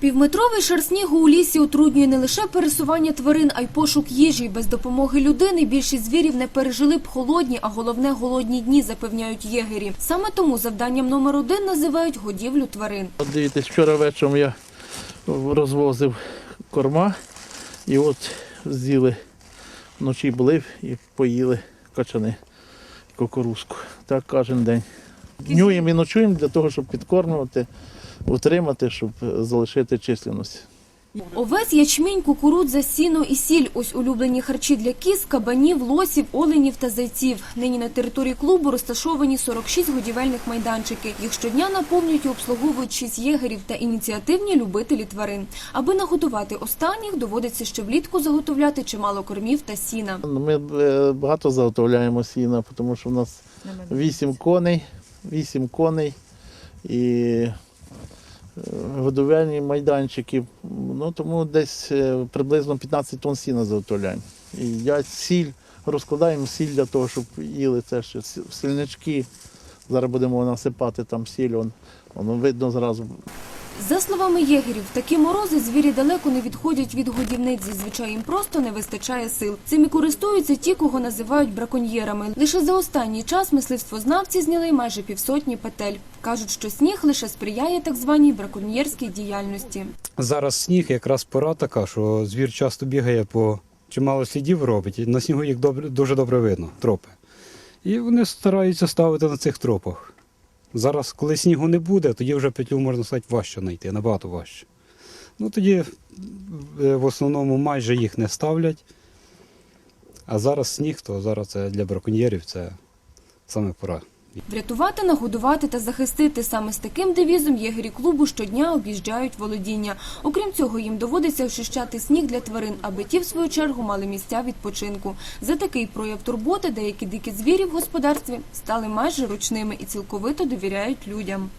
Півметровий шар снігу у лісі утруднює не лише пересування тварин, а й пошук їжі. Без допомоги людини більшість звірів не пережили б холодні, а головне голодні дні, запевняють єгері. Саме тому завданням номер один називають годівлю тварин. От Дивіться, вчора вечором я розвозив корма і от з'їли вночі були і поїли качани кукурузку. Так кожен день. Днюємо і ночуємо для того, щоб підкормувати, утримати, щоб залишити численність. Овець, ячмінь, кукурудза, сіно і сіль – ось улюблені харчі для кіз, кабанів, лосів, оленів та зайців. Нині на території клубу розташовані 46 годівельних майданчиків. Їх щодня наповнюють і обслуговують 6 єгерів та ініціативні любителі тварин. Аби нагодувати останніх, доводиться ще влітку заготовляти чимало кормів та сіна. Ми е, багато заготовляємо сіна, тому що в нас вісім коней, вісім коней і годовельні майданчики. Ну, тому десь е, приблизно 15 тонн сіна заготовляємо. Я сіль розкладаємо сіль для того, щоб їли це ще сі- сільнички. Зараз будемо насипати там сіль, вон, воно видно зразу. За словами єгерів, такі морози звірі далеко не відходять від годівниць. Зазвичай їм просто не вистачає сил. Цим і користуються ті, кого називають браконьєрами. Лише за останній час мисливствознавці зняли майже півсотні петель. Кажуть, що сніг лише сприяє так званій браконьєрській діяльності. Зараз сніг якраз пора така, що звір часто бігає по чимало слідів робить, і на снігу їх добре, дуже добре видно, тропи. І вони стараються ставити на цих тропах. Зараз, коли снігу не буде, тоді вже петлю можна сказати важче знайти, набагато важче. Ну тоді е, в основному майже їх не ставлять. А зараз сніг, то зараз це для браконьєрів це саме пора. Врятувати, нагодувати та захистити саме з таким девізом єгері клубу щодня об'їжджають володіння. Окрім цього, їм доводиться очищати сніг для тварин, аби ті, в свою чергу, мали місця відпочинку. За такий прояв турботи деякі дикі звірі в господарстві стали майже ручними і цілковито довіряють людям.